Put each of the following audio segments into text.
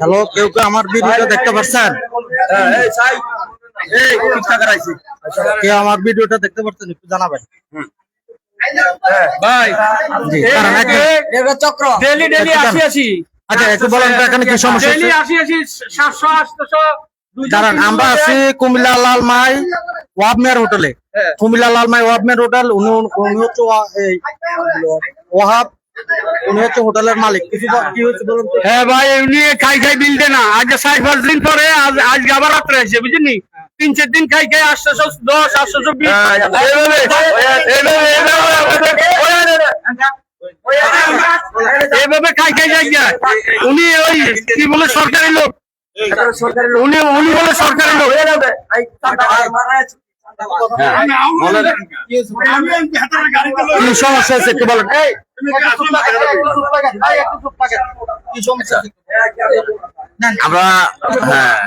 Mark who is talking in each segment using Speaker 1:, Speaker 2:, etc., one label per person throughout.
Speaker 1: Hello কেউ কেউ আমার ভিডিওটা দেখতে পাচ্ছেন কেউ আমার ভিডিওটা দেখতে পাচ্ছেন একটু জানাবেন?
Speaker 2: ভাই।
Speaker 1: জি কারণ এক-
Speaker 2: চক্র। ডেলি ডেলি আসি আসি।
Speaker 1: আচ্ছা একটু বলেন তো এখানে কি সমস্যা
Speaker 2: ডেলি আসি আসি সাতশো আটশো
Speaker 1: দাঁড়ান আমরা আছি কুমিল্লা লালমাই ওয়াবমের হোটেলে।
Speaker 2: হ্যাঁ।
Speaker 1: কুমিল্লা লালমাই ওয়াবমের হোটেল উনি উনি হচ্ছে এই ওয়াহাব উনি হচ্ছে হোটেলের মালিক কিছু কি হচ্ছে বলুন
Speaker 2: হ্যাঁ ভাই এমনি খাই খাই বিল দে না আজ সাত পাঁচ দিন পরে আজ আজ আবার রাত্রে আসছে বুঝলি তিন চার দিন খাই খাই আটশো দশ আটশো এইভাবে এইভাবে এইভাবে খাই খাই যাই উনি ওই কি বলে সরকারি লোক উনি উনি বলে সরকারি লোক
Speaker 1: কি সমস্যা হচ্ছে একটু বলেন
Speaker 3: আমরা হ্যাঁ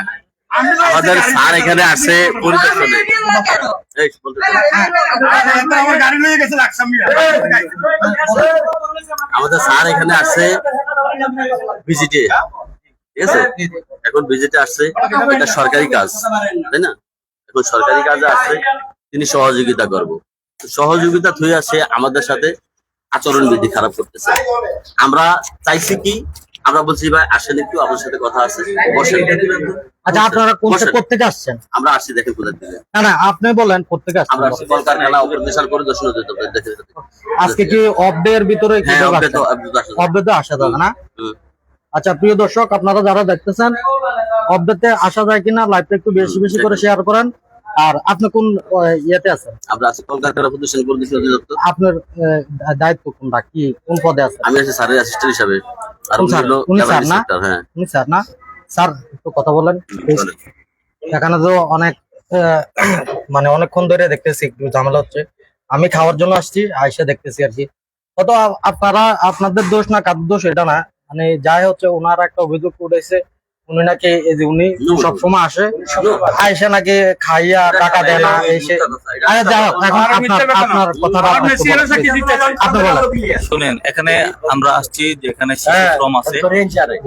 Speaker 3: আমাদের স্যার এখানে আসে পরিদর্শনে। এই, বলতে থাক। আমাদের স্যার এখানে আসছে ভিজিটে। ঠিক আছে? এখন ভিজিটে আসছে এটা সরকারি কাজ তাই না? এখন সরকারি কাজে আসছে তিনি সহযোগিতা করব। সহযোগিতা থুই আছে আমাদের সাথে আচরণ বিধি খারাপ করতেছে। আমরা চাইছি কি আমরা বলছি ভাই আসেন একটু আপনার সাথে কথা আছে। বসেন।
Speaker 1: আচ্ছা আপনারা কোন। কোথেকে আসছেন
Speaker 3: আমরা আসছি দেখেন কোথায় দিলে
Speaker 1: না না আপনি বলেন কোথেকে আসছেন
Speaker 3: আমরা আসছি কলকারখানা অপেশাল পরিদর্শন হতে হবে দেখে
Speaker 1: আজকে কি অফ এর ভিতরে কি অফ ডে তে আসা যাবে। না? আচ্ছা প্রিয় দর্শক আপনারা যারা দেখতেছেন অফ ডে তে আসা যায় কিনা লাইভটা একটু বেশি বেশি করে শেয়ার করেন। আর আপনি কোন ইয়েতে আছেন?
Speaker 3: আমরা আছি কলকারখানা প্রতিষ্ঠান পরিদর্শন অধিদপ্তর।
Speaker 1: আপনার দায়িত্ব কোনটা? কি কোন পদে আছেন?
Speaker 3: আমি আছি স্যারের অ্যাসিস্ট্যান্ট হিসাবে। আর উনি
Speaker 1: স্যার?
Speaker 3: হলো
Speaker 1: স্যার না?
Speaker 3: হ্যাঁ।
Speaker 1: উনি স্যার না? স্যার একটু কথা বলেন এখানে তো অনেক মানে অনেকক্ষণ ধরে দেখতেছি একটু ঝামেলা হচ্ছে। আমি খাওয়ার জন্য আসছি আইসা দেখতেছি আর কি। কত আপনারা আপনাদের দোষ না কাদের দোষ এটা না। মানে যাই হচ্ছে ওনার একটা অভিযোগ উঠেছে উনি নাকি উনি. সবসময় আসে আইসা নাকি খাইয়া টাকা দেয় না এসে আরে এখন আপনার
Speaker 2: কথা
Speaker 4: শুনেন এখানে আমরা আসছি
Speaker 1: হ্যাঁ,
Speaker 4: আছে।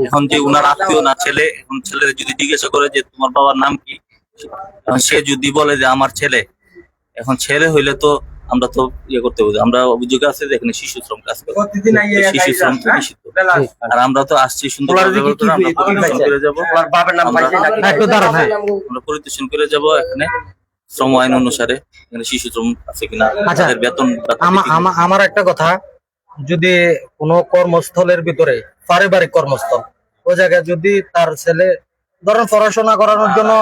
Speaker 4: এখন যে উনার আত্মীয় না ছেলে এখন ছেলের যদি জিজ্ঞাসা করে যে তোমার বাবার নাম কি সে যদি বলে যে আমার ছেলে এখন ছেলে হইলে তো আমরা তো ইয়ে করতে হবে আমরা অভিযোগ আছে যে এখানে শিশু শ্রম কাজ করে। শিশু শ্রম নিষিদ্ধ। আর আমরা তো আসছি সুন্দর আমরা পরিদর্শন করে যাব। আমরা-
Speaker 1: হ্যাঁ,
Speaker 4: আমরা পরিদর্শন করে যাব এখানে। শ্রম আইন অনুসারে এখানে শিশু শ্রম আছে কিনা
Speaker 1: আচ্ছা,
Speaker 4: তাদের বেতন
Speaker 1: আমার একটা কথা যদি কোনো কর্মস্থলের ভিতরে পারিবারিক কর্মস্থল ওই জায়গায় যদি তার ছেলে ধরেন পড়াশোনা করানোর জন্য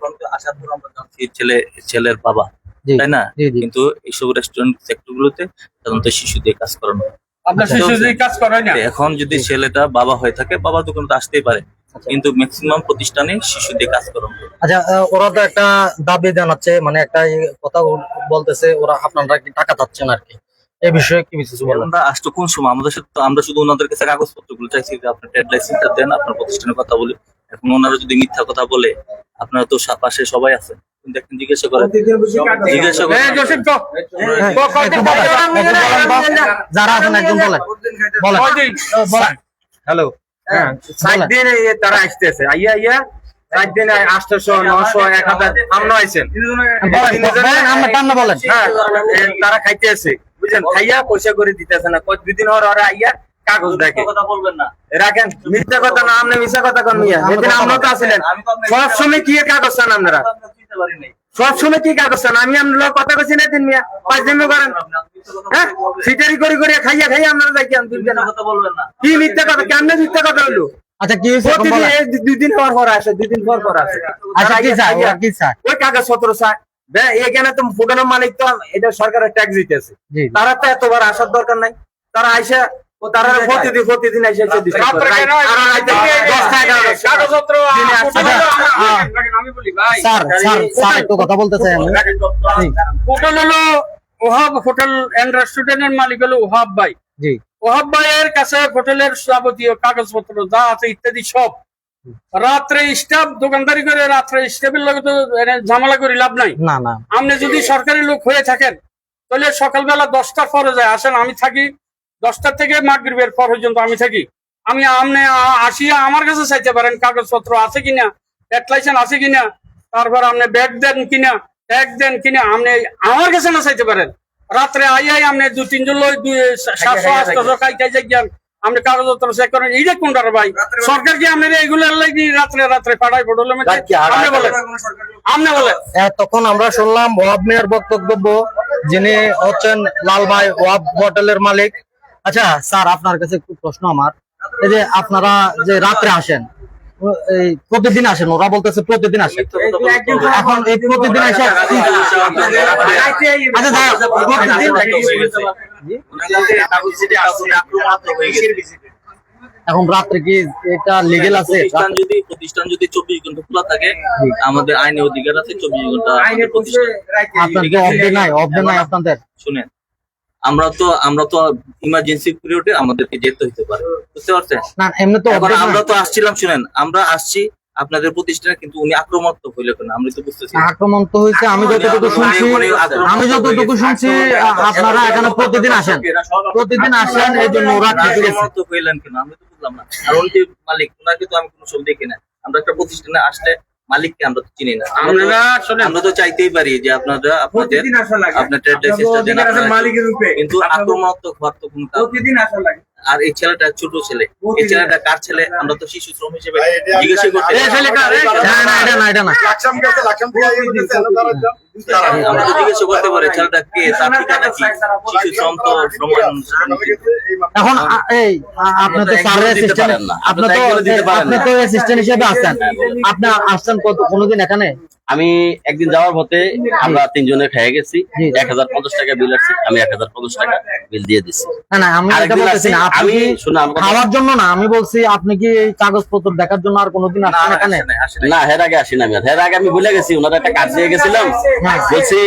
Speaker 4: পর ছেলে ছেলের বাবা। তাই না কিন্তু এইসব রেস্টুরেন্ট সেক্টর গুলোতে সাধারণত শিশু দিয়ে কাজ করানো।
Speaker 2: আপনার শিশু যদি কাজ করে না?
Speaker 4: এখন যদি ছেলেটা বাবা হয়ে থাকে বাবা দোকানে তো আসতেই পারে। কিন্তু ম্যাক্সিমাম প্রতিষ্ঠানে শিশু দিয়ে কাজ করানো।
Speaker 1: আচ্ছা ওরা তো একটা দাবি জানাচ্ছে মানে একটা কথা বলতেছে ওরা আপনারা কি টাকা চাচ্ছেন আর কি? এই বিষয়ে কি কিছু বলেন?
Speaker 4: আমরা আসতো কোন সময়? আমাদের সাথে তো আমরা শুধু ওনাদের কাছে কাগজপত্রগুলো চাইছি যে আপনার ট্রেড লাইসেন্সটা দেন আপনার প্রতিষ্ঠানের কথা বলি। এখন ওনারা যদি মিথ্যা কথা বলে আপনারা তো পাশে সবাই আছে জিজ্ঞাসা করেন। জিজ্ঞাসা
Speaker 1: হ্যাঁ। যারা আছেন বলেন। বলেন।
Speaker 5: হ্যালো। হ্যাঁ সাত দিন তারা আসতেছে। আইয়া আইয়া সাত দিন আটশোশো নশো এক হাজার আমরা আইছেন হ্যাঁ। তারা খাইতে আছে বুঝছেন? খাইয়া পয়সা করে দিতেছে না। দুদিন হওয়ার আইয়া কাগজ দেখে।
Speaker 4: কথা বলবেন না।
Speaker 5: রাখেন মিথ্যা কথা না আপনি মিথ্যা কথা কন মিয়া। তো আসলেন সব সময় কি কাগজ চান আপনারা? সব সময় কি কাগজ চান? আমি আপনার কথা কইছি না দিন মিয়া। পাঁচ দিন করেন। হ্যাঁ? সিটারি করে করে খাইয়া খাইয়া আপনারা
Speaker 4: বলবেন না।
Speaker 5: কি মিথ্যা কথা? কেমনে মিথ্যা কথা হইল?
Speaker 1: আচ্ছা কি হয়েছে
Speaker 5: প্রতিদিন এই দুই দিন পর পর আসে দুই দিন পর পর আসে।
Speaker 1: আচ্ছা কি চাই? কি চায়
Speaker 5: ওই কাগজ পত্র চায় বে- এখানে তো ফুটানোর মালিক তো এটা সরকারের ট্যাক্স দিতেছে। তারা তো এতবার আসার দরকার নাই। তারা আইসা তারা প্রতিদিন প্রতিদিন আইসা এসে দিচ্ছে।
Speaker 2: আপনার কেন
Speaker 5: রাইট, আর রাইতে দশটা এগারোটা সময়।
Speaker 2: কাগজপত্র
Speaker 5: দিনে আসছে।
Speaker 2: আমি বলি ভাই।
Speaker 1: স্যার স্যার স্যার একটু কথা বলতে চাই আমি।
Speaker 2: হোটেল হলো ওহাব হোটেল এন্ড রেস্টুরেন্টের মালিক হলো ওহাব ভাই।
Speaker 1: জি।
Speaker 2: ওহাব ভাইয়ের কাছে হোটেলের যাবতীয় কাগজপত্র যা আছে ইত্যাদি সব। রাত্রে স্টাফ দোকানদারি করে রাত্রে স্টাফের লগে তো ঝামেলা করে লাভ নাই।
Speaker 1: না না।
Speaker 2: আপনি যদি সরকারি লোক হয়ে থাকেন তাহলে সকালবেলা দশটার পরে যায় আসেন আমি থাকি। দশটা থেকে মাগরিবের পর পর্যন্ত আমি থাকি। আমি আমনে আসিয়া আমার কাছে চাইতে পারেন কাগজপত্র আছে কিনা লাইসেন্স আছে কিনা তারপর আপনি ব্যাগ দেন কিনা ট্যাগ দেন কিনা আপনি আমার কাছে না চাইতে পারেন। রাত্রে আই আই আপনি দু তিনজন দুই সাতশো আটশো খাই খাই যাই আপনি কাগজপত্র চেক করেন। এই যে কোনটার ভাই? সরকার কি আপনার এগুলো লাগি রাত্রে রাত্রে পাঠাই পড়ল আপনি বলেন। আপনি বলেন।
Speaker 1: তখন আমরা শুনলাম ওয়াব মেয়ের বক্তব্য যিনি হচ্ছেন লাল ভাই ওয়াব হোটেলের মালিক। আচ্ছা স্যার আপনার কাছে একটু প্রশ্ন আমার। এই যে আপনারা যে রাত্রে আসেন এই প্রতিদিন আসেন ওরা বলতেছে প্রতিদিন আসেন। এখন এই প্রতিদিন আচ্ছা প্রতিদিন এখন রাত্রে কি এটা লিগেল আছে?
Speaker 4: প্রতিষ্ঠান যদি প্রতিষ্ঠান যদি চব্বিশ ঘণ্টা খোলা থাকে আমাদের আইনি অধিকার আছে চব্বিশ ঘণ্টা
Speaker 1: আপনাদের অবধি নাই অবধি নাই আপনাদের।
Speaker 4: শুনেন। আমরা তো আমরা তো ইমার্জেন্সি পিরিয়ডে আমাদেরকে যেতে হতে পারে। বুঝতে পারছেন?
Speaker 1: না এমনি তো
Speaker 4: এখন আমরা তো আসছিলাম শুনেন আমরা আসছি আপনাদের প্রতিষ্ঠানে কিন্তু উনি আক্রমণাত্মক হইলে কেন? আমি তো বুঝতেছি না।
Speaker 1: আক্রমণ তো হয়েছে আমি যতটুকু শুনছি আমি যতটুকু শুনছি আপনারা এখানে প্রতিদিন আসেন। প্রতিদিন আসেন এই জন্য ওরা খেতে গেছে।
Speaker 4: আক্রমণাত্মক হইলেন কেন? আমি তো বুঝলাম না। আর উনি মালিক ওনাকে তো আমি কোনো ছবি দেখি না। আমরা একটা প্রতিষ্ঠানে আসলে মালিককে আমরা তো চিনি না। আমরা তো- চাইতেই পারি যে আপনারা আপনাদের আপনার ট্রেড লাইসেন্সটা দেন কিন্তু আক্রমণাত্মক হওয়ার তো কোনো
Speaker 5: প্রতিদিন আসা লাগে।
Speaker 4: আর এই ছেলেটা ছোট ছেলে। এই ছেলেটা কার ছেলে? আমরা তো শিশু শ্রম হিসেবে জিজ্ঞাসা করতে
Speaker 2: এই ছেলে কার? এই ছেলে-
Speaker 1: না না এটা না এটা না
Speaker 4: আমরা তো জিজ্ঞাসা করতে পারি ছেলেটা কে তার ঠিকানা কি শিশু শ্রম
Speaker 1: এখন এই আপনি তো স্যারের অ্যাসিস্ট্যান্ট আপনি তো
Speaker 3: একজনও দিতে পারেন
Speaker 1: আপনি তো অ্যাসিস্ট্যান্ট হিসেবে আছেন। আপনি আসছেন কত কোনোদিন এখানে?
Speaker 3: আমি একদিন যাওয়ার পথে আমরা তিনজনে খেয়ে গেছি। এক হাজার পঞ্চাশ টাকা বিল আসছে আমি এক হাজার পঞ্চাশ টাকা বিল দিয়ে দিচ্ছি
Speaker 1: না না আমি এটা বলতেছি না আপনি
Speaker 3: আমি
Speaker 1: কি
Speaker 3: শুনো আমার কথা-
Speaker 1: খাওয়ার জন্য না আমি বলছি আপনি কি এই কাগজপত্র দেখার জন্য আর কোনোদিন আসছেন এখানে?
Speaker 3: না হের আগে আসি না আমি। আর। হের আগে আমি ভুলে গেছি ওনার একটা কাজ দিয়ে গেছিলাম।
Speaker 1: হ্যাঁ।
Speaker 3: বলছি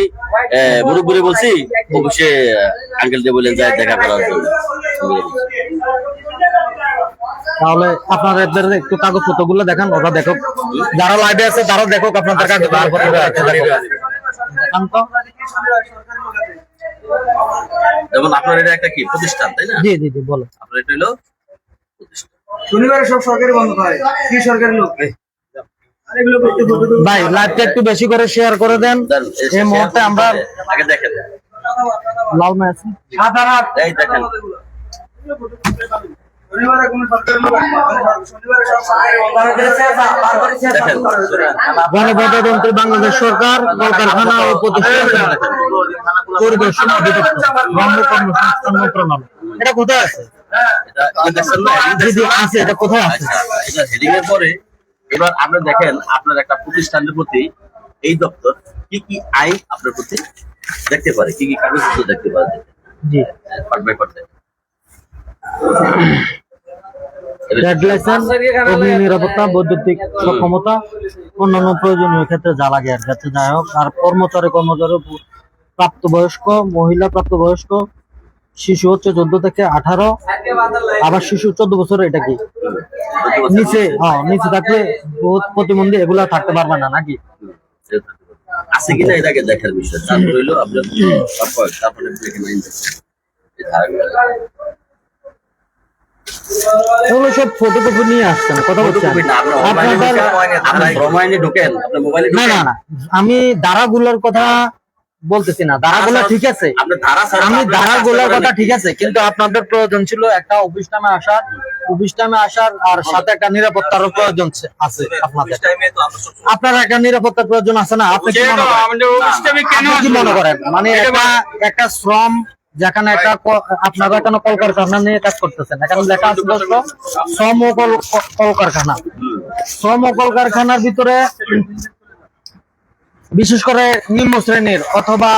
Speaker 3: বুড়ো বুড়ি বলছি অবশ্যই আঙ্কেল যে বলে যায় দেখা করার জন্য।
Speaker 1: তাহলে আপনাদের একটু কাগজপত্রগুলো দেখান ওরা দেখো যারা লাইভে আছে তারা দেখো আপনাদের কাগজপত্র দেখান তো।
Speaker 3: যেমন আপনার এটা একটা কি প্রতিষ্ঠান তাই না?
Speaker 1: জি জি জি বলো।
Speaker 3: আপনার এটা হলো প্রতিষ্ঠান।
Speaker 5: শনিবারে সব সরকারি বন্ধ হয় কি সরকারি লোক?
Speaker 1: ভাই লাইভটা একটু বেশি করে শেয়ার করে দেন। এই মুহূর্তে আমরা
Speaker 3: আগে দেখেন
Speaker 1: লাল
Speaker 3: এই দেখেন।
Speaker 1: গণপ্রজাতন্ত্রী বাংলাদেশ সরকার কলকারখানা ও প্রতিষ্ঠান পরিদর্শন কর্মসংস্থান মন্ত্রণালয়। এটা কোথায় আছে? আছে এটা কোথায় আছে?
Speaker 3: হেডিং এর পরে এবার আমরা দেখেন আপনার একটা প্রতিষ্ঠানের প্রতি এই দপ্তর কি কি আইন আপনার প্রতি দেখতে পারে? কি কি কাগজপত্র দেখতে পারে?
Speaker 1: জি।
Speaker 3: Part by part
Speaker 1: trade licence অগ্নি নিরাপত্তা বৈদ্যুতিক সক্ষমতা অন্যান্য প্রয়োজনীয় ক্ষেত্রে যা লাগে আর কাছে যাই হোক আর কর্মচারী কর্মচারী প্রাপ্তবয়স্ক মহিলা প্রাপ্তবয়স্ক শিশু হচ্ছে চোদ্দ থেকে আঠারো আবার শিশু চোদ্দ বছর এটা কি? নিচে হ্যাঁ নিচে থাকলে বহুত প্রতিবন্ধী এগুলা থাকতে পারবে না নাকি?
Speaker 3: আছে কিনা এটাকে দেখার বিষয়? তারপর হইল আপনার তারপরে।
Speaker 1: এগুলো সব ফটোকপি নিয়ে আসছেন কথা বলছেন
Speaker 3: না, আপনার ঢুকেন মোবাইলে
Speaker 1: না আমি ধারাগুলোর কথা বলতেছি না ধারাগুলো ঠিক আছে। আমি ধারাগুলোর কথা ঠিক আছে কিন্তু আপনাদের প্রয়োজন ছিল একটা অফিস টাইমে আসার অফিস টাইমে আসার আর সাথে একটা নিরাপত্তারও প্রয়োজন আছে আপনাদের। আপনার একটা নিরাপত্তার প্রয়োজন আছে না? আপনি কি মনে করেন?
Speaker 2: কেন
Speaker 1: মনে করেন? মানে একটা একটা শ্রম যেখানে একটা আপনারা এখানে কলকারখানা নিয়ে কাজ করতেছেন এখানে লেখা আছে দোস্ত, শ্রম ও কলকারখানা। শ্রম ও কলকারখানার ভিতরে বিশেষ করে নিম্ন শ্রেণির অথবা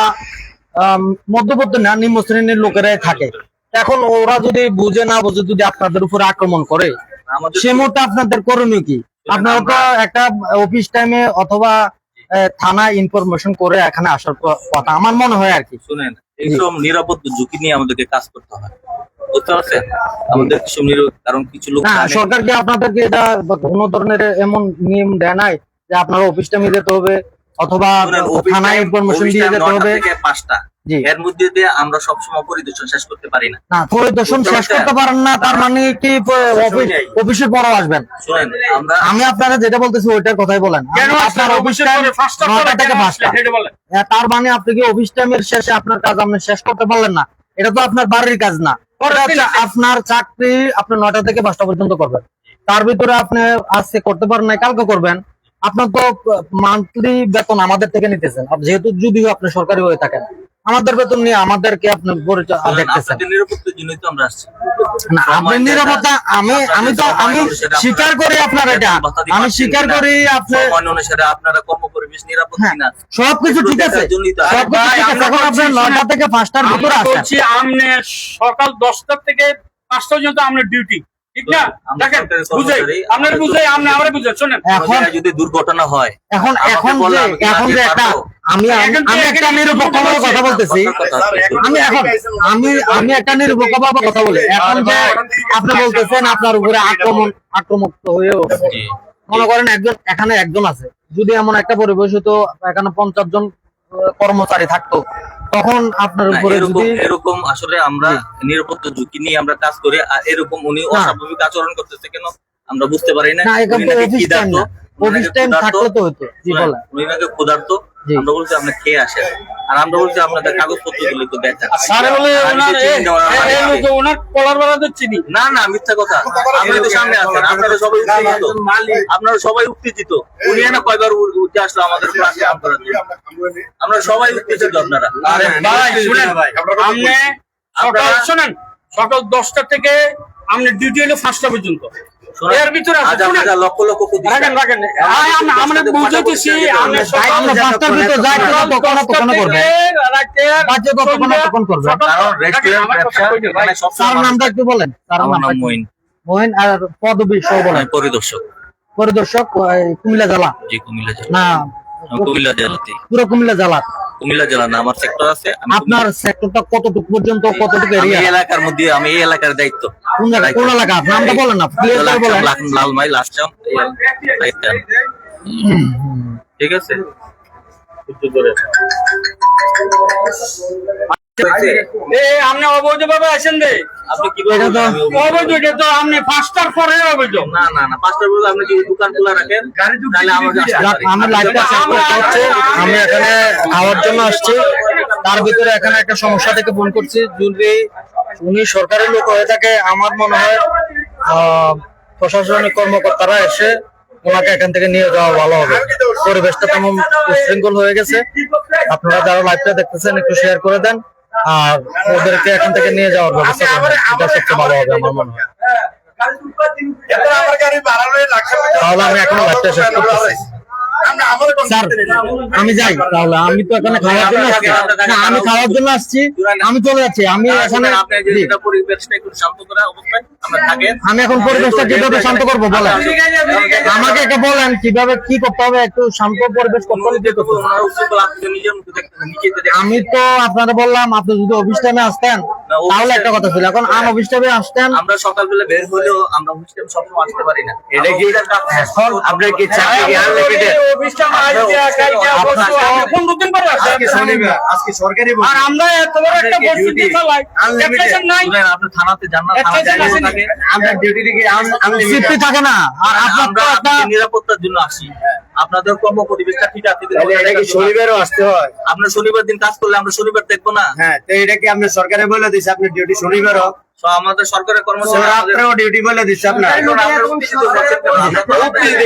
Speaker 1: মধ্যবর্তী না নিম্ন শ্রেণির লোকেরাই থাকে। এখন ওরা যদি বুঝে না বুঝে যদি আপনাদের উপরে আক্রমণ করে সে মুহূর্তে আপনাদের করণীয় কি? আপনারা তো একটা অফিস টাইমে অথবা থানায় ইনফরমেশন করে এখানে আসার কথা। আমার মনে হয় আর কি।
Speaker 4: শুনেন এইসব নিরাপদ ঝুঁকি নিয়ে আমাদেরকে কাজ করতে হয়। বুঝতে পারছেন? আমাদের কিছু কারণ কিছু লোক
Speaker 1: না
Speaker 4: জানে-
Speaker 1: সরকার কি আপনাদেরকে এটা কোনো ধরনের এমন নিয়ম দেয় নাই যে আপনারা অফিস টাইমে যেতে হবে অথবা থানায় ইনফরমেশন দিয়ে যেতে হবে।
Speaker 4: পাঁচটা। এর মধ্যে দিয়ে আমরা সবসময় পরিদর্শন শেষ করতে পারি না।
Speaker 1: না পরিদর্শন শেষ করতে পারেন না তার মানে কি অফিস- আসবেন। আমি আপনারা যেটা বলতেছি ওইটার কথাই বলেন। আপনার অফিস টাইম নয়টা থেকে পাঁচটা। তার মানে আপনি কি অফিস টাইমের শেষে আপনার কাজ আপনি শেষ করতে পারলেন না? এটা তো আপনার বাড়ির কাজ না। আপনার চাকরি আপনি নয়টা থেকে পাঁচটা পর্যন্ত করবেন। তার ভিতরে আপনি আজকে করতে পারেন না কালকে করবেন। আপনার তো মান্থলি বেতন আমাদের থেকে নিতেছেন। যেহেতু যদিও আপনি সরকারি হয়ে থাকেন আমাদের বেতন নিয়ে আমাদেরকে আপনি দেখতেছেন।
Speaker 4: আসছি।
Speaker 1: আপনি নিরাপত্তা আমি আমি তো আমি স্বীকার করি আপনার এটা। আমি স্বীকার করি আপনি
Speaker 4: সময় অনুসারে আপনারা কর্ম পরিবেশ নিরাপদ
Speaker 1: হ্যাঁ,
Speaker 4: কিনা
Speaker 1: সবকিছু ঠিক আছে।
Speaker 4: আসছি।
Speaker 1: এখন আপনার নয়টা থেকে পাঁচটার ভিতরে
Speaker 2: বলছি আমনে সকাল দশটার থেকে পাঁচটা পর্যন্ত আমরা ডিউটি
Speaker 4: দুর্ঘটনা হয়
Speaker 1: এখন এখন এখন যে একটা আমি আমি একটা নিরপেক্ষভাবে কথা বলতেছি। আমি এখন আমি আমি একটা নিরপেক্ষভাবে কথা বলি। এখন যে আপনি বলতেছেন আপনার উপরে আক্রমণ আক্রমুক্ত হয়ে উঠছে। মনে করেন একজন এখানে একজন আছে। যদি এমন একটা পরিবেশ হতো এখানে পঞ্চাশ জন কর্মচারী থাকতো তখন আপনার উপরে
Speaker 4: এরকম
Speaker 1: যদি
Speaker 4: এরকম আসলে আমরা নিরাপত্তা ঝুঁকি নিয়ে আমরা কাজ করি আর এরকম উনি। অস্বাভাবিক আচরণ করতেছে কেন? আমরা বুঝতে পারি না।
Speaker 1: টাইম থাকলে তো হতো জি বলেন।
Speaker 4: ক্ষুধার্ত আমরা বলছি খেয়ে আসেন। আর আমরা বলছি আপনাদের কাগজপত্রগুলো তো দেখান
Speaker 2: স্যার বলে ওনার
Speaker 4: চিনি না, ওনার
Speaker 2: চিনি।
Speaker 4: না না মিথ্যা কথা। আপনি তো সামনে আছেন। আপনারা সবাই উত্তেজিত। আপনারা সবাই উত্তেজিত। উনি না কয়বার উঠে আসলো আমাদের আমরা সবাই উত্তেজিত আপনারা।
Speaker 2: আরে ভাই শুনেন আপনি সকাল
Speaker 4: আপনারা-
Speaker 2: শুনেন সকাল দশটা থেকে আপনি ডিউটি হলো পাঁচটা পর্যন্ত এর ভিতরে আছে,
Speaker 4: আজ
Speaker 2: শুনেন।
Speaker 4: আপনারা লক্ষ লক্ষ কোটি
Speaker 2: রাখেন রাখেন। আমরা আমরা বুঝাইতেছি আপনি সকাল
Speaker 1: আমরা পাঁচটার ভিতরে যাই তো
Speaker 2: সকাল
Speaker 1: তখন করবে। বাজে ততক্ষণ
Speaker 2: সন্ধ্যা-
Speaker 1: ততক্ষণ করবে।
Speaker 4: কারণ রেস্টুরেন্ট ব্যবসা
Speaker 2: কইতে ভাই।
Speaker 1: তার নামটা একটু বলেন তার
Speaker 4: নাম
Speaker 1: আর পদবী সহ বলেন।
Speaker 4: পরিদর্শক।
Speaker 1: পরিদর্শক ওই কুমিল্লা জেলা।
Speaker 4: জি কুমিল্লা জেলা।
Speaker 1: না
Speaker 4: কুমিল্লা জেলাতে
Speaker 1: পুরো কুমিল্লা জেলা।
Speaker 4: কুমিল্লা জেলা না আমার সেক্টর আছে
Speaker 1: আপনার সেক্টরটা কতটুকু পর্যন্ত কতটুকু এরিয়া
Speaker 4: এলাকার মধ্যে আমি এই এলাকার দায়িত্ব।
Speaker 1: কোন জায়গা কোন এলাকা? নামটা বলেন না ক্লিয়ার বলেন।
Speaker 4: লালমাই লাস্টাম। ঠিক আছে?
Speaker 2: এ আপনি অবৈধ ভাবে আসেন রে।
Speaker 4: আপনি কীভাবে আমি
Speaker 2: অবৈধ। এটা তো আপনি পাঁচটার পরে অবৈধ।
Speaker 4: না না না পাঁচটার বলতে আপনি যদি দোকান খোলা রাখেন? তাহলে আমাকে আসতে
Speaker 1: যাক,
Speaker 4: পারি।
Speaker 1: আমার লাইফটা হচ্ছে আমি এখানে খাওয়ার জন্য আসছি। তার ভিতরে এখানে একটা সমস্যা থেকে ফোন করছি। যদি উনি সরকারি লোক হয়ে থাকে। আমার মনে হয় আহ, প্রশাসনিক কর্মকর্তারা এসে ওনাকে এখান থেকে নিয়ে যাওয়া ভালো হবে। পরিবেশটা তেমন উশৃঙ্খল হয়ে গেছে। আপনারা যারা লাইভটা দেখতেছেন একটু শেয়ার করে দেন। আর ওদেরকে এখান থেকে নিয়ে যাওয়ার ব্যবস্থা করেন এটা সবচেয়ে ভালো হবে আমার মনে হয়। তাহলে আমি এখনও লাইভটা শেষ করতেছি। স্যার আমি যাই তাহলে। আমি তো এখানে খাওয়ার জন্য আসছি। না আমি খাওয়ার জন্য আসছি। আমি চলে যাচ্ছি। আমি এখানে
Speaker 4: আপনি যে
Speaker 1: জি,
Speaker 4: এটা পরিবেশটা একটু শান্ত করা অবস্থায় আমরা থাকেন
Speaker 1: আমি এখন পরিবেশটা কীভাবে শান্ত করব বলেন। আমাকে একটা বলেন কীভাবে কি করতে হবে একটু শান্ত পরিবেশ করতে হলে। আমি তো আপনারা বললাম আপনি যদি অফিস টাইমে আসতেন তাহলে একটা কথা ছিল। এখন আন অফিস টাইমে আসতেন।
Speaker 4: আমরা সকালবেলা বের হলেও আমরা হোস্টেল সবসময় আসতে পারি না।
Speaker 5: এটা কি এখন আপনার কি চাকরি কি আনলিমিটেড
Speaker 2: আপনি।
Speaker 5: আজকে সরকারি
Speaker 2: আর আমরা এত বড় একটা চালাই। নাই।
Speaker 4: আপনি থানাতে যান না
Speaker 5: আপনার ডিউটি আনলিমিটেড
Speaker 1: থাকে না। আর আপনার
Speaker 4: নিরাপত্তার জন্য আসি। আপনাদের কর্ম পরিবেশটা ঠিক আছে
Speaker 5: এটা কি শনিবারও আসতে হয়?
Speaker 4: আপনার শনিবার দিন কাজ করলে আমরা শনিবার দেখব না।
Speaker 5: হ্যাঁ তো এটা কি আপনার সরকারে বলে দিছে আপনার ডিউটি শনিবারও?
Speaker 4: আমাদের সরকারের কর্মচারী
Speaker 5: রাত্রেও ডিউটি বলে আপনার।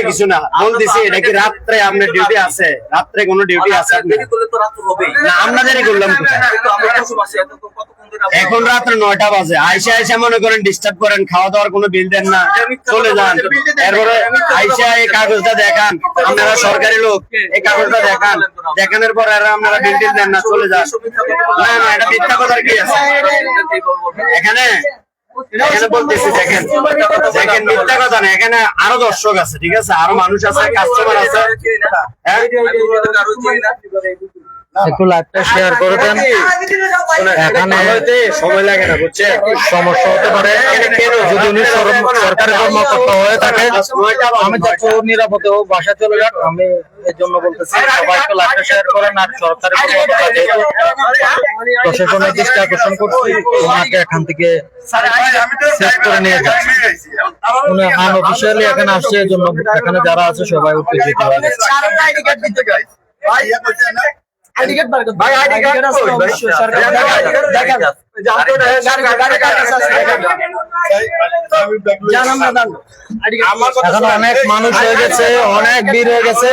Speaker 5: কিছু না। বলতেছি এটা কি রাত্রে আপনার ডিউটি আছে? রাত্রে কোনো ডিউটি আছে?
Speaker 4: দেরি
Speaker 5: করলাম এখন রাত্রে নয়টা বাজে। আইসা আইসা মনে করেন ডিস্টার্ব করেন খাওয়া দাওয়ার কোনো বিল দেন না। চলে যান। এরপরে আইসা এই কাগজটা দেখান। আপনারা সরকারি লোক এই কাগজটা দেখান। দেখানোর পর আর আপনারা বিল টিল দেন না চলে যান। না না এটা মিথ্যা কথার কি আছে? এখানে দেখেন এখানে আরও দর্শক আছে ঠিক আছে আরও মানুষ আছে কাস্টমার আছে হ্যাঁ?
Speaker 1: একটু লাইভটা শেয়ার করে দেন। এখানে
Speaker 5: সময় লাগে না বুঝছে
Speaker 1: সমস্যা হতে পারে। যদি উনি সরকারি কর্মকর্তা হয়ে থাকে আমি ও নিরাপদে বাসা চলে যাক আমি এর জন্য বলতেছি সবাই লাইভটা শেয়ার করেন আর সরকারি কর্মকর্তা যেহেতু প্রশাসনের দৃষ্টি আকর্ষণ করছি ওনাকে এখান থেকে সেট করে নিয়ে যাচ্ছে। উনি আনঅফিসিয়ালি এখানে আসছে এই জন্য এখানে যারা আছে সবাই উত্তেজিত হয়ে গেছে
Speaker 5: ভাই আইডি কার্ড
Speaker 1: এখন অনেক মানুষ হয়ে গেছে অনেক ভিড় হয়ে গেছে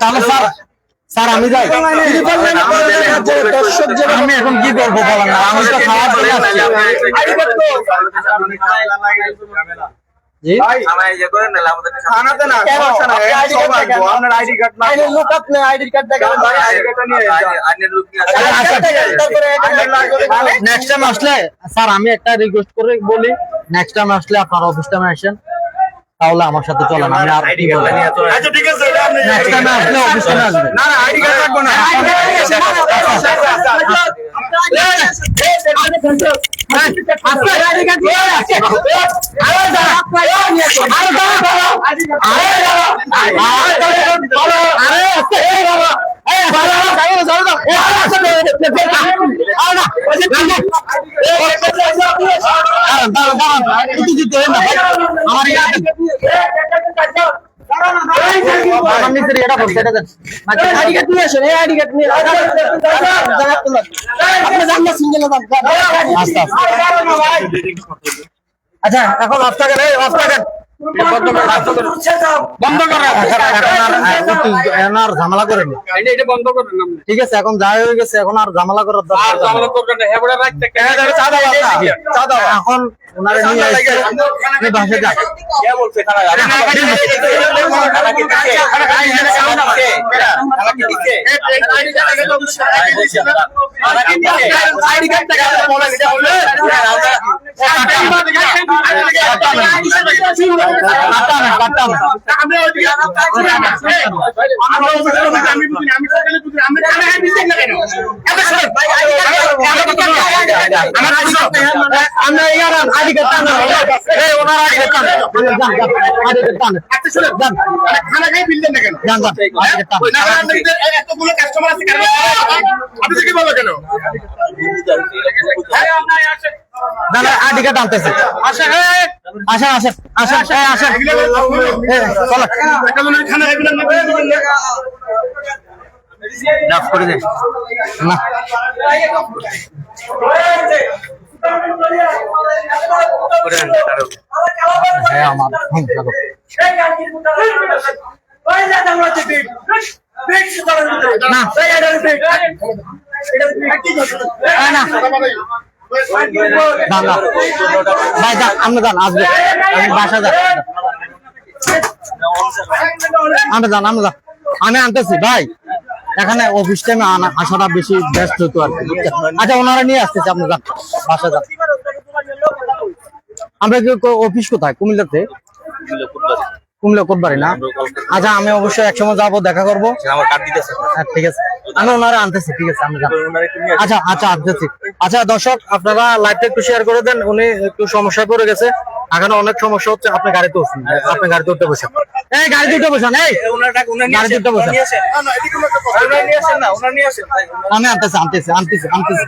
Speaker 1: তাহলে স্যার স্যার আমি যাই। এখন কি করব বলেন না তো আসছি নেক্সট টাইম আসলে স্যার আমি একটা রিকোয়েস্ট করে বলি। নেক্সট টাইম আসলে আপনার অফিস টাইমে আসেন। তাহলে আমার সাথে চলেন আমি আর কি বলব
Speaker 5: আচ্ছা ঠিক আছে এটা আপনি
Speaker 1: নেক্সট টাইমে আসলে অফিস টাইমে আসবেন
Speaker 5: না না আইডি কার্ড রাখব না
Speaker 1: আরে আরে আরে করছে আচ্ছা এখন রাস্তা কেন রাস্তা কেন
Speaker 2: বন্ধ করেন
Speaker 1: এখন আর ঝামেলা করেন না।
Speaker 2: এটা এটা বন্ধ করেন আপনি
Speaker 1: ঠিক আছে এখন যা হয়ে গেছে এখন আর ঝামেলা করার দরকার এখন ওনারা নিয়ে আসছে বাসে যান কাটান কাটান আমরা ইয়ার আইডি কার্ড টান এই ওনার আইডি কার্ড টান যান যান আইডি কার্ড টান যান যান যান আইডি কার্ড টান দাদা আইডি কার্ড আনতেছে আসেন আসেন আসেন আসেন এই আসেন। এই, চলো না করে দে না। হ্যাঁ আমার না না। ভাই যান যান আসবে। আমি বাসা যান আপনি যান আপনি যান। আমি আনতেছি ভাই। এখানে অফিস টাইমে আসাটা বেশি ব্যস্ত হতো আর কি আচ্ছা ওনারা নিয়ে আসতেছে আপনি যান। বাসা যান। আমরা কি অফিস কোথায়? কুমিল্লাতে? কুমিল্লা কোটবাড়ি না? আচ্ছা আমি অবশ্যই একসময় যাব দেখা করব।
Speaker 4: আমার
Speaker 1: হ্যাঁ, ঠিক আছে। আমি ওনারা আনতেছি ঠিক আছে আমি আচ্ছা আচ্ছা আনতেছি। আচ্ছা দর্শক আপনারা লাইভটা একটু শেয়ার করে দেন। উনি একটু সমস্যায় পড়ে গেছে। এখানে অনেক সমস্যা হচ্ছে আপনি গাড়িতে উঠছেন আপনি গাড়িতে উঠতে বসেন। এই গাড়িতে উঠতে বসেন এই! গাড়িতে উঠতে বসেন। আমি আনতেছি আনতেছি আনতেছি আনতেছি।